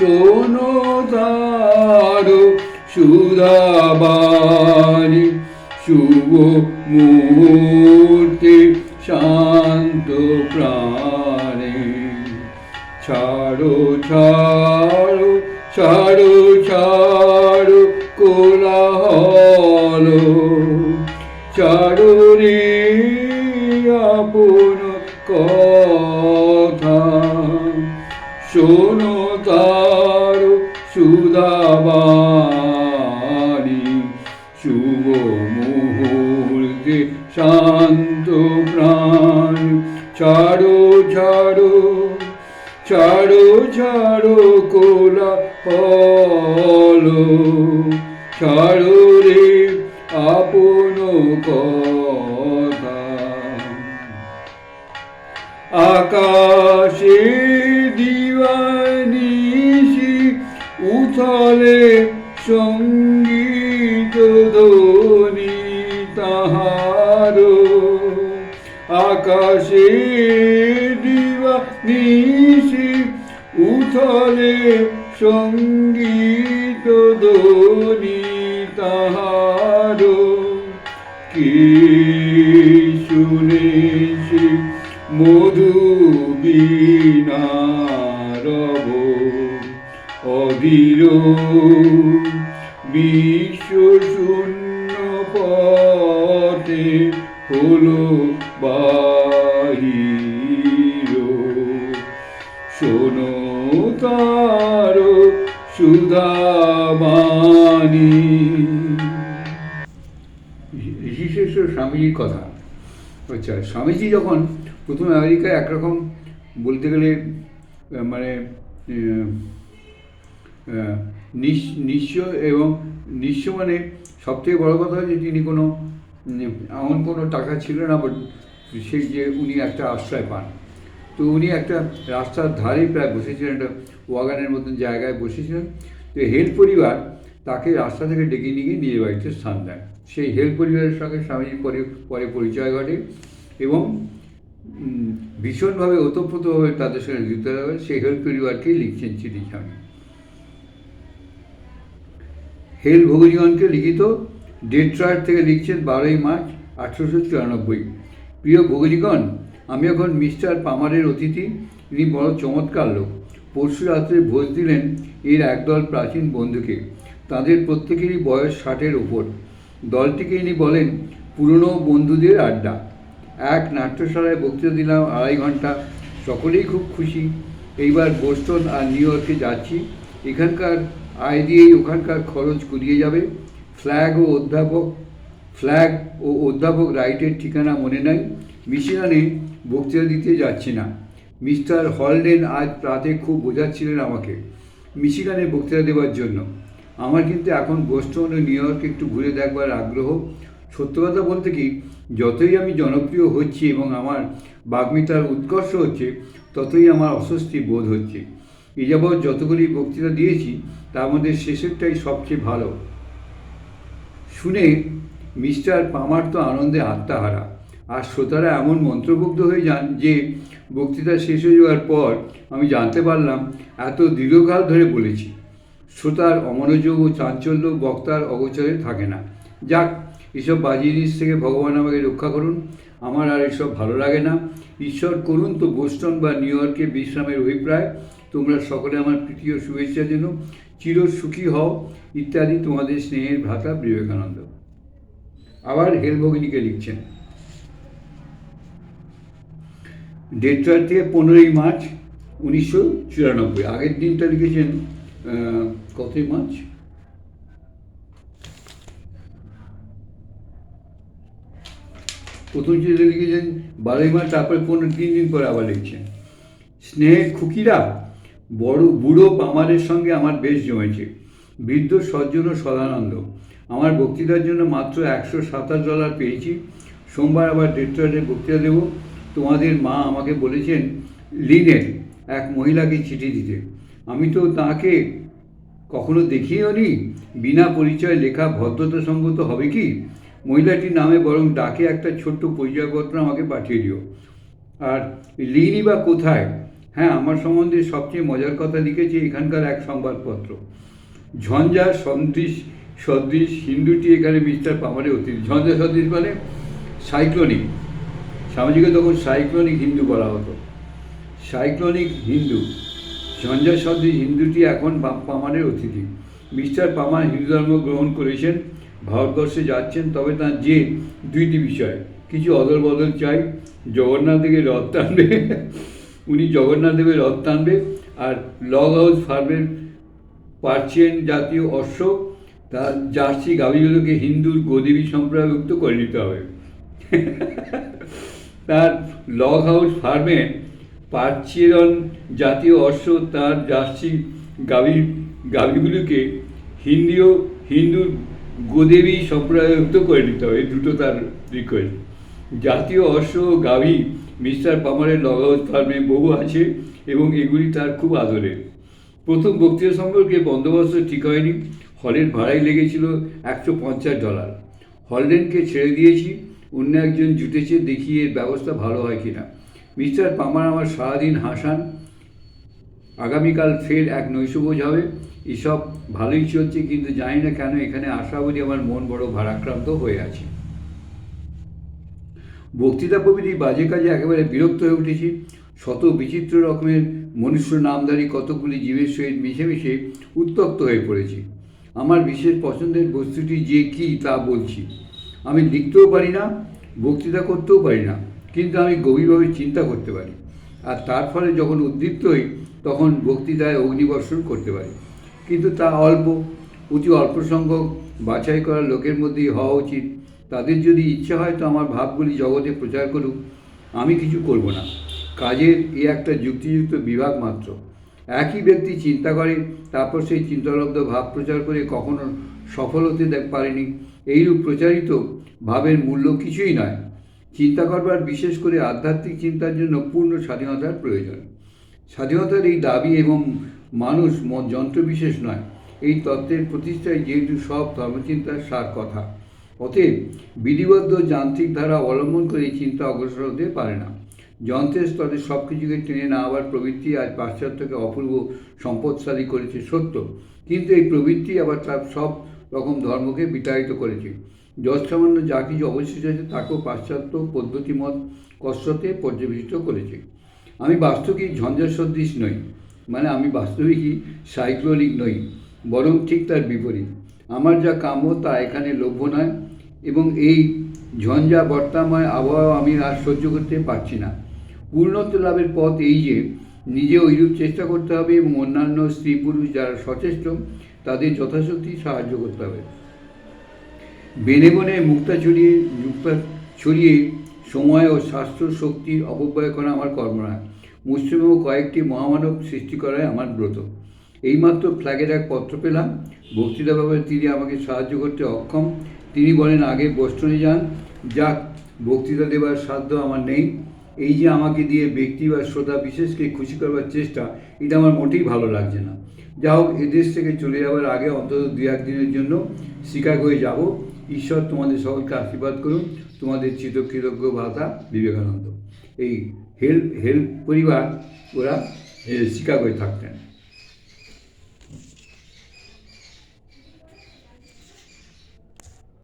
শোনো তার সুধাবাণী শুভ মুহূর্তে শান্ত প্রাণে। ছাড়ো ছাড়ো ছাড়ো ছাড়ো কোলাহল। ছাড়ো রে আপন কথা। শোনো শান্ত প্রাণ। ছাড়ো ছাড়ো ছাড়ো ছাড়ো কোলা হলো ছাড়ো রে আপন কথা। আকাশে দিওয়ানিশি উথলে সংগীত আকাশে দিওয়ানিশি উথলে সংগীত ধ্বনি তাহার কি শুনেছি মধু বিনারব? অধীর বিশ্ব শূন্য পথে হলো বাহির শোনো তার সুধাবাণী ঋষিশেশ্বর স্বামীজির কথা। আচ্ছা স্বামীজি যখন প্রথম আমেরিকায় একরকম বলতে গেলে মানে নিঃস্ব এবং নিঃস্ব মানে সবথেকে বড় কথা যে তিনি কোনো এমন কোনো টাকা ছিল না সেই যে উনি একটা আশ্রয় পান। তো উনি একটা রাস্তার ধারেই প্রায় বসেছিলেন, একটা ওয়াগানের মতন জায়গায় বসেছিলেন। তো হেল্প পরিবার তাকে রাস্তা থেকে ডেকে নিয়ে নিজের বাড়িতে স্থান দেয় সেই হেল্প পরিবারের সঙ্গে স্বামীজির পরে পরে পরিচয় ঘটে এবং ভীষণভাবে ওতপ্রোতভাবে তাদের সঙ্গে যুক্ত হবে সেই হেল্প পরিবারকেই লিখছেন চিঠি স্বামী হেল ভগজীবনকে লিখিত ডেট্রয়েট থেকে লিখছেন বারোই মার্চ আঠেরোশো চুরানব্বই। প্রিয় ভগজীগণ আমি এখন মিস্টার পামারের অতিথি, ইনি বড় চমৎকার লোক। পরশু রাত্রে ভোজ দিলেন এর একদল প্রাচীন বন্ধুকে। তাদের প্রত্যেকেরই বয়স ষাটের ওপর। দলটিকে ইনি বলেন পুরনো বন্ধুদের আড্ডা। এক নাট্যশালায় বক্তৃতা দিলাম আড়াই ঘণ্টা সকলেই খুব খুশি। এইবার বোস্টন আর নিউ ইয়র্কে যাচ্ছি। এখানকার আয় দিয়েই ওখানকার খরচ কুড়িয়ে যাবে। ফ্ল্যাগ ও অধ্যাপক ফ্ল্যাগ ও অধ্যাপক রাইটের ঠিকানা মনে নাই, মিশিগানে বক্তৃতা দিতে যাচ্ছি না। মিস্টার হলডেন আজ রাতে খুব বোঝাচ্ছিলেন আমাকে মিশিগানে বক্তৃতা দেওয়ার জন্য। আমার কিন্তু এখন বোস্টন ও নিউ ইয়র্ক একটু ঘুরে দেখবার আগ্রহ। সত্য কথা বলতে কি, যতই আমি জনপ্রিয় হচ্ছি এবং আমার বাগ্মিতার উৎকর্ষ হচ্ছে, ততই আমার অস্বস্তি বোধ হচ্ছে। এ যাবৎ যতগুলি বক্তৃতা দিয়েছি, তার মধ্যে শেষেরটাই সবচেয়ে ভালো। শুনে মিস্টার পামার তো আনন্দে আত্মাহারা। আর শ্রোতারা এমন মন্ত্রমুগ্ধ হয়ে যান যে, বক্তৃতা শেষ হয়ে যাওয়ার পর আমি জানতে পারলাম, এত দীর্ঘকাল ধরে বলেছি। শ্রোতার অমনোযোগ ও চাঞ্চল্য বক্তার অগোচরে থাকে না। যাক, এসব বাজে জিনিস থেকে ভগবান আমাকে রক্ষা করুন। আমার আর এসব ভালো লাগে না। ঈশ্বর করুন তো বোস্টন বা নিউ ইয়র্কে বিশ্রামের অভিপ্রায়। তোমরা সকলে আমার প্রীতি ও শুভেচ্ছা যেন চির সুখী হও। ইত্যাদি তোমাদের স্নেহের ভ্রাতা বিবেকানন্দ। আবার হেলভগিনীকে লিখছেন। ডেট্রয়েট থেকে পনেরোই মার্চ উনিশশো চুরানব্বই। আগের দিনটা লিখেছেন কতই মার্চ? প্রথম চিঠিতে লিখেছেন, বারোই মার্চ, তারপরে পনেরো, তিন দিন পরে আবার লিখছেন। স্নেহের খুকিরা, বড় বুড়ো পামারের সঙ্গে আমার বেশ জমেছে। বৃদ্ধ, সজ্জন সদানন্দ। আমার বক্তৃতার জন্য মাত্র একশো সাতাশ ডলার পেয়েছি। সোমবার আবার ডেট্রয়েটে বক্তৃতা দেব। তোমাদের মা আমাকে বলেছেন লিনের এক মহিলাকে চিঠি দিতে। আমি তো তাকে কখনো দেখিও নি বিনা পরিচয় লেখা ভদ্রতা সঙ্গত হবে কি? মহিলাটির নামে বরং ডাকে একটা ছোট্ট পরিচয়পত্র আমাকে পাঠিয়ে দিও। আর লিনই বা কোথায়? হ্যাঁ আমার সম্বন্ধে সবচেয়ে মজার কথা লিখেছে এখানকার এক সংবাদপত্র। ঝঞ্ঝা সদৃশ সদৃশ হিন্দুটি এখানে মিস্টার পামারে অতিথি ঝঞ্ঝা সদৃশ মানে সাইক্লোনিক। সামাজিকে তখন সাইক্লোনিক হিন্দু বলা হতো। সাইক্লোনিক হিন্দু। ঝঞ্ঝা সদৃশ হিন্দুটি এখন পা- পামারের অতিথি। মিস্টার পামার হিন্দু ধর্ম গ্রহণ করেছেন, ভারতবর্ষে যাচ্ছেন, তবে তার যে দুইটি বিষয়। কিছু অদল বদল চাই জগন্নাথ দেবের রথ টানবে, উনি জগন্নাথ দেবের রথ টানবে, আর লগ হাউস ফার্মের পার্সিয়ান জাতীয় অশ্ব তার জার্সি গাভীগুলোকে হিন্দুর গোদেবী সম্প্রদায়ভুক্ত করে নিতে হবে। তার লগ হাউস ফার্মে পার্চিয়ন জাতীয় অশ্ব তার জার্সি গাভী, গাভীগুলোকে হিন্দীয়, হিন্দুর গোদেবী সম্প্রদায়ভুক্ত করে নিতে হবে। দুটো তার রিকোয়েস্ট জাতীয় অশ্ব গাভী মিস্টার পামারের লগ হাউস ফার্মে বহু আছে এবং এগুলি তার খুব আদরের। প্রথম বক্তৃতা সম্পর্কে বন্দোবস্ত ঠিক হয়নি। হলের ভাড়াই লেগেছিল একশো পঞ্চাশ ডলার। হলডেনকে ছেড়ে দিয়েছি, অন্য একজন জুটেছে, দেখি এর ব্যবস্থা ভালো হয় কিনা। মিস্টার পামার আমার সারাদিন হাসান, আগামীকাল ফের এক নৈশভোজ হবে। এসব ভালোই চলছে, কিন্তু জানি না কেন এখানে আসা বলি আমার মন বড় ভারাক্রান্ত হয়ে আছে। বক্তৃতা প্রভৃতি বাজে কাজে একেবারে বিরক্ত হয়ে উঠেছি। শত বিচিত্র রকমের মনুষ্য নামধারী কতগুলি জীবের সহিত মিশে মিশে উত্তপ্ত হয়ে পড়েছি। আমার বিশেষ পছন্দের বস্তুটি যে কী তা বলছি। আমি লিখতেও পারি না, বক্তৃতা করতেও পারি না, কিন্তু আমি গভীরভাবে চিন্তা করতে পারি। আর তার ফলে যখন উদ্দীপ্ত হই, তখন বক্তৃতায় অগ্নিবর্ষণ করতে পারি। কিন্তু তা অল্প অতি অল্প সংখ্যক বাছাই করা লোকের মধ্যেই হওয়া উচিত। তাদের যদি ইচ্ছা হয়, তো আমার ভাবগুলি জগতে প্রচার করুক। আমি কিছু করব না। কাজের এ একটা যুক্তিযুক্ত বিভাগ মাত্র। একই ব্যক্তি চিন্তা করে, তারপর সেই চিন্তালব্ধ ভাব প্রচার করে কখনো সফল হতে পারেনি। এইরূপ প্রচারিত ভাবের মূল্য কিছুই নয়। চিন্তা করবার বিশেষ করে আধ্যাত্মিক চিন্তার জন্য পূর্ণ স্বাধীনতার প্রয়োজন। স্বাধীনতার এই দাবি এবং মানুষ যন্ত্রবিশেষ নয়। এই তত্ত্বের প্রতিষ্ঠায় যেহেতু সব ধর্মচিন্তার সার কথা, অতএব বিধিবদ্ধ যান্ত্রিক ধারা অবলম্বন করে চিন্তা অগ্রসর হতে পারে না। যন্ত্রের স্তরে সব কিছুকে টেনে নেওয়ার প্রবৃত্তি আজ পাশ্চাত্যকে অপূর্ব সম্পদশালী করেছে সত্য। কিন্তু এই প্রবৃত্তি আবার তার সব রকম ধর্মকে বিতাড়িত করেছে। যৎসামান্য যা কিছু অবশিষ্ট আছে তাকেও পাশ্চাত্য পদ্ধতিমত কষ্টতে পর্যবেসিত করেছে। আমি বাস্তবিক ঝঞ্ঝার সদৃশ নই মানে আমি বাস্তবিকই সাইক্লোনিক নই, বরং ঠিক তার বিপরীত। আমার যা কাম্য তা এখানে লভ্য নয়, এবং এই ঝঞ্ঝা বর্তাময় আবহাওয়া আমি আর সহ্য করতে পারছি না। পূর্ণত্ব লাভের পথ এই যে নিজে ওইরূপ চেষ্টা করতে হবে এবং অন্যান্য স্ত্রী পুরুষ যারা সচেষ্ট, তাদের যথাশক্তি সাহায্য করতে হবে। বেনে বনে মুক্তা ছড়িয়ে মুক্তা ছড়িয়ে সময় ও স্বাস্থ্য শক্তি অপব্যয় করা আমার কর্ম নয়। মুসলিম ও কয়েকটি মহামানব সৃষ্টি করায় আমার ব্রত। এইমাত্র ফ্ল্যাগের এক পত্র পেলাম। বক্তৃতা ব্যাপারে তিনি আমাকে সাহায্য করতে অক্ষম। তিনি বলেন, আগে বোস্টনে যান। যাক, বক্তৃতা দেবার সাধ্য আমার নেই। এই যে আমাকে দিয়ে ব্যক্তি বা শ্রোতা বিশেষকে খুশি করবার চেষ্টা, এটা আমার মোটেই ভালো লাগছে না। যা হোক, এদেশ থেকে চলে যাওয়ার আগে অন্তত দু একদিনের জন্য শিকাগোয় যাব। ঈশ্বর তোমাদের সকলকে আশীর্বাদ করুন। তোমাদের চিতকৃতজ্ঞ ভাতা বিবেকানন্দ। এই হেল্প হেল্প পরিবার ওরা শিকাগোয় থাকতেন।